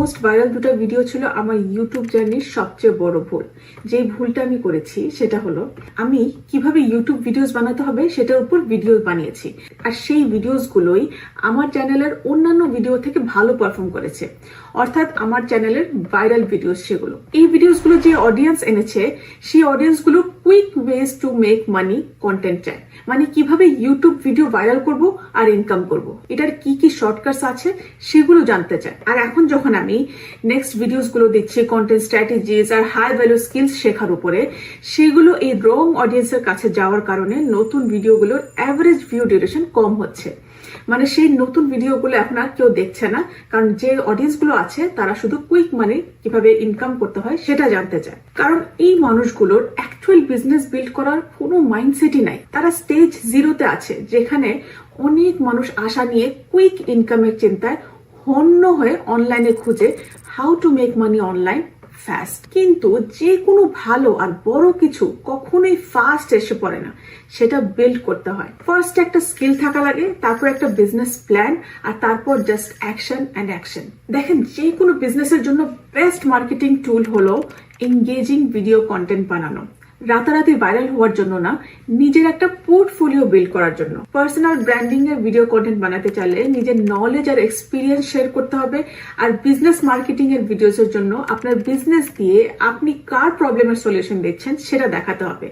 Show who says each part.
Speaker 1: Most viral দুটো video ছিল আমার ইউটিউব জার্নির সবচেয়ে বড় ভুল। যে ভুলটা আমি করেছি, সেটা হলো আমি কীভাবে ইউটিউব ভিডিওস বানাতে হবে, সেটার উপর ভিডিও বানিয়েছি। আর সেই ভিডিওসগুলোই আমার চ্যানেলের অন্যান্য ভিডিও থেকে ভালো পারফর্ম করেছে। অর্থাৎ আমার চ্যানেলের ভাইরাল ভিডিওস সেগুলো। এই ভিডিওসগুলো যে অডিয়েন্স এনেছে, সেই অডিয়েন্সগুলো quick ways to make money content চায় মানে কীভাবে ইউটিউব ভিডিও ভাইরাল করব আর ইনকাম করব। এটার কি কি শর্টকাটস আছে সেগুলো জানতে চায় আর এখন যখন আমি নেক্সট ভিডিওসগুলো দেখছি কন্টেন্ট স্ট্র্যাটেজিস আর হাই ভ্যালু স্কিলস শেখার উপরে, সেগুলো এই রং অডিয়েন্সের কাছে যাওয়ার কারণে নতুন ভিডিওগুলোর অ্যাভারেজ ভিউ ডিউরেশন কম হচ্ছে। মানে সেই নতুন ভিডিওগুলো এখন আর কেউ দেখছে না, কারণ যে অডিয়েন্সগুলো আছে, তারা শুধু কুইক মানে কীভাবে ইনকাম করতে হয় সেটা জানতে চায়। কারণ এই মানুষগুলোর অ্যাকচুয়াল বিজনেস বিল্ড করার কোনো মাইন্ডসেটই নাই। তারা স্টেজ জিরোতে আছে, যেখানে অনেক মানুষ আশা নিয়ে কুইক ইনকামের চিন্তায় হন্য হয়ে অনলাইনে খুঁজে how to make money online fast কিন্তু যে কোনো ভালো আর বড় কিছু কখনোই ফাস্ট এসে পড়ে না, সেটা বিল্ড করতে হয়। ফার্স্ট একটা স্কিল থাকা লাগে, তারপর একটা বিজনেস প্ল্যান আর তারপর জাস্ট অ্যাকশন অ্যান্ড অ্যাকশন দেখেন, যে কোনো বিজনেসের জন্য বেস্ট মার্কেটিং টুল হলো এঙ্গেজিং ভিডিও কন্টেন্ট বানানো। রাতারাতি ভাইরাল হওয়ার জন্য না, নিজের একটা পোর্টফোলিও বিল্ড করার জন্য। পার্সোনাল ব্র্যান্ডিং এর ভিডিও কন্টেন্ট বানাতে চাইলে নিজের নলেজ আর এক্সপিরিয়েন্স শেয়ার করতে হবে, আর বিজনেস মার্কেটিং এর ভিডিওস এর জন্য আপনার বিজনেস দিয়ে আপনি কার প্রবলেমের সলিউশন দিচ্ছেন সেটা দেখাতে হবে।